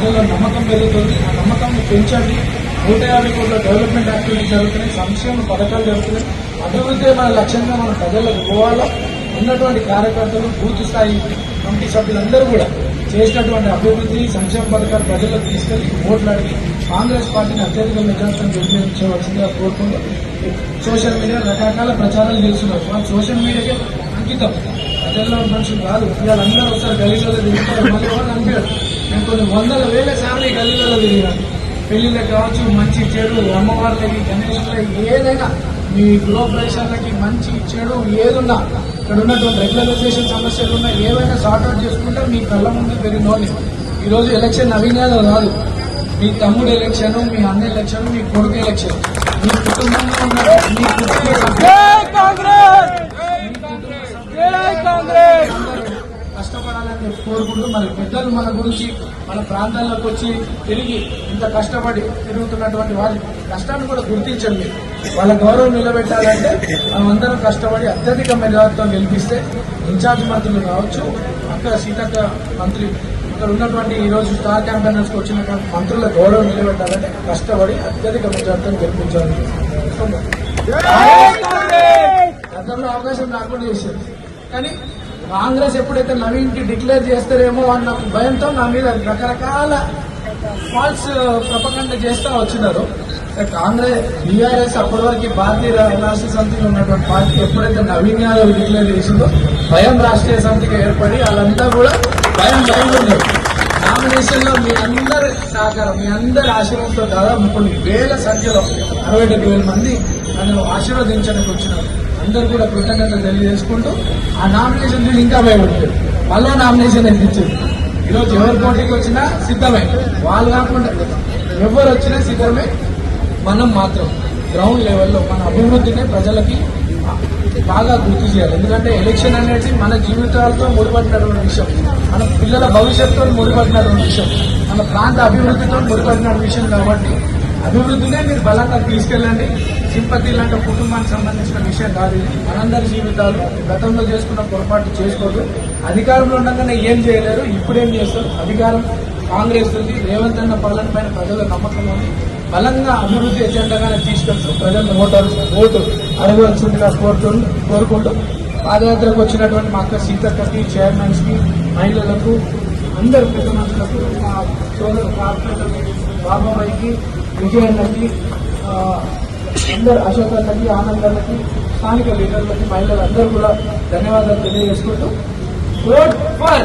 ప్రజల్లో నమ్మకం పెరుగుతుంది. ఆ నమ్మకాన్ని పెంచండి. నూట యాభై కోట్ల డెవలప్మెంట్ యాక్టివిటీస్ జరుగుతున్నాయి. సంక్షేమ పథకాలు జరుగుతున్నాయి. అభివృద్ధి మన లక్ష్యంగా మన ప్రజలకు పోవాలా ఉన్నటువంటి కార్యకర్తలు బూత్ స్థాయి కమిటీ సభ్యులందరూ కూడా చేసినటువంటి అభివృద్ధి సంక్షేమ పథకాలు ప్రజలకు తీసుకెళ్ళి ఓట్లు అడిగి కాంగ్రెస్ పార్టీని అత్యధిక మెజార్టీని నిర్ణయించవలసిందిగా కోరుకుంటూ సోషల్ మీడియా రకరకాల ప్రచారాలు చేస్తున్నారు. వాళ్ళు సోషల్ మీడియాకే అంకితం. ప్రజల్లో మనుషులు కాదు. వీళ్ళందరూ ఒకసారి గలీలో తిరుగుతారు. మళ్ళీ వాళ్ళు అనిపించారు నేను కొన్ని వందల వేల సార్లు ఈ గల్లీలలో తిరిగినాను పెళ్ళిళ్ళకి కావచ్చు మంచి చెడు అమ్మవార్లకి గణేషులకి ఏదైనా మీ గృహప్రవేశాలకి మంచి చెడు ఏదున్నా ఇక్కడ ఉన్నటువంటి రెగ్యులరైజేషన్ సమస్యలు ఉన్నా ఏవైనా సార్ట్అవుట్ చేసుకుంటే మీ కళ్ళ ముందు పెరిగినోని ఈరోజు ఎలక్షన్ నవీన్ యాదవ్ కాదు. మీ తమ్ముడు ఎలక్షన్ మీ అన్న ఎలక్షన్ మీ కొడుకు ఎలక్షన్ మీ కుటుంబంలో ఉన్న మీ కుటుంబ కష్టపడాలని చెప్పి కోరుకుంటూ మరి పెద్దలు మన గురించి మన ప్రాంతాల్లోకి వచ్చి తిరిగి ఇంత కష్టపడి తిరుగుతున్నటువంటి వాళ్ళ కష్టాన్ని కూడా గుర్తించండి. వాళ్ళ గౌరవం నిలబెట్టాలంటే మనమందరం కష్టపడి అత్యధిక మెజార్టీతో గెలిపిస్తే ఇన్ఛార్జ్ మంత్రులు కావచ్చు అక్కడ సీతక్క మంత్రి ఇక్కడ ఉన్నటువంటి ఈ రోజు స్టార్ క్యాంపెయినర్స్కి వచ్చినటువంటి మంత్రుల గౌరవం నిలబెట్టాలంటే కష్టపడి అత్యధిక మెజార్టీతో గెలిపించాలని గతంలో అవకాశం రాకుండా చేశారు. కానీ కాంగ్రెస్ ఎప్పుడైతే నవీన్కి డిక్లేర్ చేస్తారేమో అన్న భయంతో నా మీద రకరకాల ఫాల్స్ ప్రపకండ చేస్తూ వచ్చినారు. కాంగ్రెస్ బీఆర్ఎస్ అప్పటి వరకు భారతీయ రాష్ట్ర సమితిలో ఉన్నటువంటి పార్టీ ఎప్పుడైతే నవీన్ యాదవ్ డిక్లేర్ చేసిందో భయం రాష్ట్రీయ సమితికి ఏర్పడి వాళ్ళంతా కూడా భయం భయం ఉన్నారు నామినేషన్లో మీ అందరి సహకారం మీ అందరి ఆశీర్వాదంతో దాదాపు కొన్ని వేల సంఖ్యలో అరవై డెబ్బై వేల మంది నన్ను ఆశీర్వదించడానికి వచ్చినారు. అందరూ కూడా కృతజ్ఞతలు తెలియజేసుకుంటూ ఆ నామినేషన్ చూసి ఇంకా భయపడుతుంది మళ్ళీ నామినేషన్ ఎత్తిచ్చారు ఈరోజు ఎవరు పోటీకి వచ్చినా సిద్ధమే. వాళ్ళు కాకుండా ఎవరు వచ్చినా సిద్ధమే. మనం మాత్రం గ్రౌండ్ లెవెల్లో మన అభివృద్ధిని ప్రజలకి బాగా గుర్తు చేయాలి. ఎందుకంటే ఎలక్షన్ అనేది మన జీవితాలతో ముడిపడినటువంటి విషయం. మన పిల్లల భవిష్యత్తుతో ముడిపడినటువంటి విషయం. మన ప్రాంత అభివృద్ధితో ముడిపడిన విషయం కాబట్టి అభివృద్ధినే మీరు బలంగా తీసుకెళ్ళండి. సింపతి లాంటి కుటుంబానికి సంబంధించిన విషయం కాదు ఇది. మనందరి జీవితాలు గతంలో చేసుకున్న పొరపాటు చేసుకోదు. అధికారంలో ఉండగానే ఏం చేయలేరు. ఇప్పుడేం చేస్తారు? అధికారం కాంగ్రెస్ ఉంది. రేవంత్ అన్న పాలన పైన ప్రజల నమ్మకం ఉంది. బలంగా అభివృద్ధి ఎజెండాగానే తీసుకెళ్తూ ప్రజల ఓటర్ ఓటు అడగవలసిందిగా కోరుతూ కోరుకుంటూ పాదయాత్రకు వచ్చినటువంటి మా అక్క సీతక్కకి చైర్మన్స్కి మహిళలకు అందరు పెద్ద మనుషులకు మా సోదరు కార్పొరేటర్కి బాబాబాయికి విజయన్నకి ఆ, అందరు అశోక్ అన్నకి ఆనంద్ అన్నకి స్థానిక లీడర్లకి మహిళలందరూ కూడా ధన్యవాదాలు తెలియజేసుకుంటూ ఓట్ ఫర్